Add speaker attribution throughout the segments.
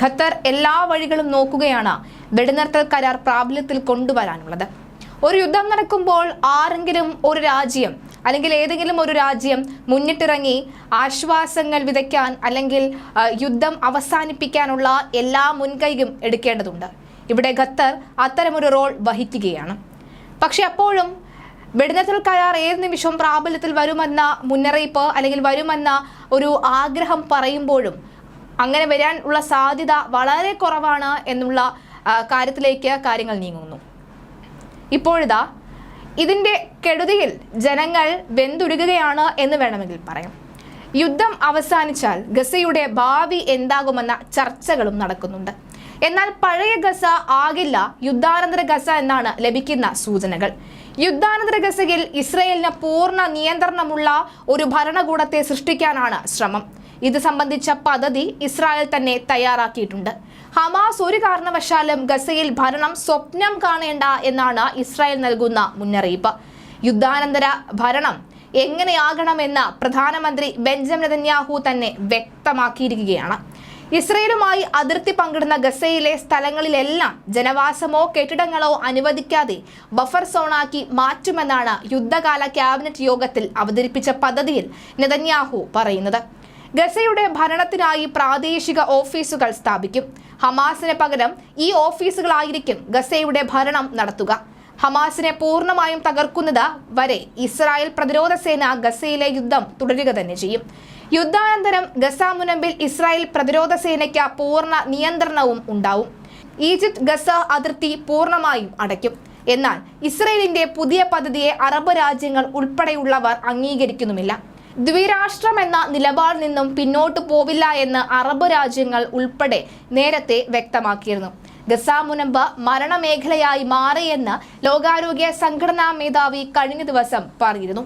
Speaker 1: Qatar എല്ലാ വഴികളും നോക്കുകയാണ് വെടിനിർത്തൽ കരാർ പ്രാബല്യത്തിൽ കൊണ്ടുവരാനുള്ളത്. ഒരു യുദ്ധം നടക്കുമ്പോൾ ആരെങ്കിലും ഒരു രാജ്യം അല്ലെങ്കിൽ ഏതെങ്കിലും ഒരു രാജ്യം മുന്നിട്ടിറങ്ങി ആശ്വാസങ്ങൾ വിതയ്ക്കാൻ അല്ലെങ്കിൽ യുദ്ധം അവസാനിപ്പിക്കാനുള്ള എല്ലാ മുൻകൈയും എടുക്കേണ്ടതുണ്ട്. ഇവിടെ ഖത്തർ അത്തരമൊരു റോൾ വഹിക്കുകയാണ്. പക്ഷെ അപ്പോഴും വെടിനിർത്തൽ കരാർ ഏത് നിമിഷവും പ്രാബല്യത്തിൽ വരുമെന്ന മുന്നറിയിപ്പ് അല്ലെങ്കിൽ വരുമെന്ന ഒരു ആഗ്രഹം പറയുമ്പോഴും അങ്ങനെ വരാൻ ഉള്ള സാധ്യത വളരെ കുറവാണ് എന്നുള്ള കാര്യത്തിലേക്ക് കാര്യങ്ങൾ നീങ്ങുന്നു. ഇപ്പോഴിതാ ഇതിന്റെ കെടുതിയിൽ ജനങ്ങൾ വെന്തുരുകുകയാണ് എന്ന് വേണമെങ്കിൽ പറയാം. യുദ്ധം അവസാനിച്ചാൽ ഗസയുടെ ഭാവി എന്താകുമെന്ന ചർച്ചകളും നടക്കുന്നുണ്ട്. എന്നാൽ പഴയ ഗസ ആകില്ല യുദ്ധാനന്തര ഗസ എന്നാണ് ലഭിക്കുന്ന സൂചനകൾ. യുദ്ധാനന്തര ഗസയിൽ ഇസ്രയേലിന് പൂർണ നിയന്ത്രണമുള്ള ഒരു ഭരണകൂടത്തെ സൃഷ്ടിക്കാനാണ് ശ്രമം. ഇത് സംബന്ധിച്ച പദ്ധതി ഇസ്രായേൽ തന്നെ തയ്യാറാക്കിയിട്ടുണ്ട്. ഹമാസ് ഒരു കാരണവശാലും ഗസയിൽ ഭരണം സ്വപ്നം കാണേണ്ട എന്നാണ് ഇസ്രായേൽ നൽകുന്ന മുന്നറിയിപ്പ്. യുദ്ധാനന്തര ഭരണം എങ്ങനെയാകണമെന്ന് പ്രധാനമന്ത്രി ബെഞ്ചമിൻ നെതന്യാഹു തന്നെ വ്യക്തമാക്കിയിരിക്കുകയാണ്. ഇസ്രയേലുമായി അതിർത്തി പങ്കിടുന്ന ഗസയിലെ സ്ഥലങ്ങളിലെല്ലാം ജനവാസമോ കെട്ടിടങ്ങളോ അനുവദിക്കാതെ ബഫർ സോണാക്കി മാറ്റുമെന്നാണ് യുദ്ധകാല ക്യാബിനറ്റ് യോഗത്തിൽ അവതരിപ്പിച്ച പദ്ധതിയിൽ നെതന്യാഹു പറയുന്നത്. ഗസയുടെ ഭരണത്തിനായി പ്രാദേശിക ഓഫീസുകൾ സ്ഥാപിക്കും. ഹമാസിന് പകരം ഈ ഓഫീസുകളായിരിക്കും ഗസയുടെ ഭരണം നടത്തുക. ഹമാസിനെ പൂർണമായും തകർക്കുന്നത് വരെ ഇസ്രായേൽ പ്രതിരോധ സേന ഗസയിലെ യുദ്ധം തുടരുക തന്നെ ചെയ്യും. യുദ്ധാനന്തരം ഗസ മുനമ്പിൽ ഇസ്രായേൽ പ്രതിരോധ സേനയ്ക്ക് പൂർണ നിയന്ത്രണവും ഉണ്ടാവും. ഈജിപ്ത് ഗസ അതിർത്തി പൂർണമായും അടയ്ക്കും. എന്നാൽ ഇസ്രയേലിന്റെ പുതിയ പദ്ധതിയെ അറബ് രാജ്യങ്ങൾ ഉൾപ്പെടെയുള്ളവർ അംഗീകരിക്കുന്നുമില്ല. ദ്വിരാഷ്ട്രം എന്ന നിലപാടിൽ നിന്നും പിന്നോട്ട് പോവില്ല എന്ന് അറബ് രാജ്യങ്ങൾ ഉൾപ്പെടെ നേരത്തെ വ്യക്തമാക്കിയിരുന്നു. ഗസ മുനമ്പ് മരണമേഖലയായി മാറിയെന്ന് ലോകാരോഗ്യ സംഘടനാ മേധാവി കഴിഞ്ഞ ദിവസം പറഞ്ഞിരുന്നു.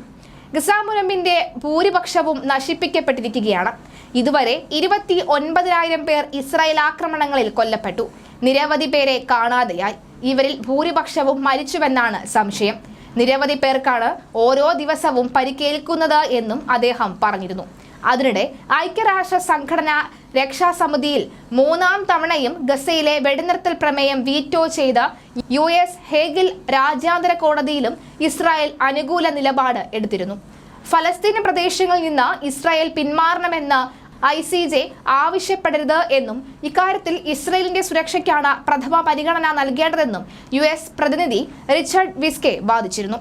Speaker 1: ഗസാമുനമ്പിന്റെ ഭൂരിപക്ഷവും നശിപ്പിക്കപ്പെട്ടിരിക്കുകയാണ്. ഇതുവരെ ഇരുപത്തി ഒൻപതിനായിരം പേർ ഇസ്രായേൽ ആക്രമണങ്ങളിൽ കൊല്ലപ്പെട്ടു. നിരവധി പേരെ കാണാതെയായി. ഇവരിൽ ഭൂരിപക്ഷവും മരിച്ചുവെന്നാണ് സംശയം. നിരവധി പേർക്കാണ് ഓരോ ദിവസവും പരിക്കേൽക്കുന്നത് എന്നും അദ്ദേഹം പറഞ്ഞിരുന്നു. അതിനിടെ ഐക്യരാഷ്ട്ര സംഘടന രക്ഷാസമിതിയിൽ മൂന്നാം തവണയും ഗസയിലെ വെടിനിർത്തൽ പ്രമേയം വീറ്റോ ചെയ്ത യു എസ് ഹേഗിൽ രാജ്യാന്തര കോടതിയിലും ഇസ്രായേൽ അനുകൂല നിലപാട് എടുത്തിരുന്നു. ഫലസ്തീൻ പ്രദേശങ്ങളിൽ നിന്ന് ഇസ്രായേൽ പിന്മാറണമെന്ന് ഐ സി ജെ ആവശ്യപ്പെടരുത് എന്നും ഇക്കാര്യത്തിൽ ഇസ്രയേലിന്റെ സുരക്ഷയ്ക്കാണ് പ്രഥമ പരിഗണന നൽകേണ്ടതെന്നും യു എസ് പ്രതിനിധി റിച്ചർഡ് വിസ്കെ വാദിച്ചിരുന്നു.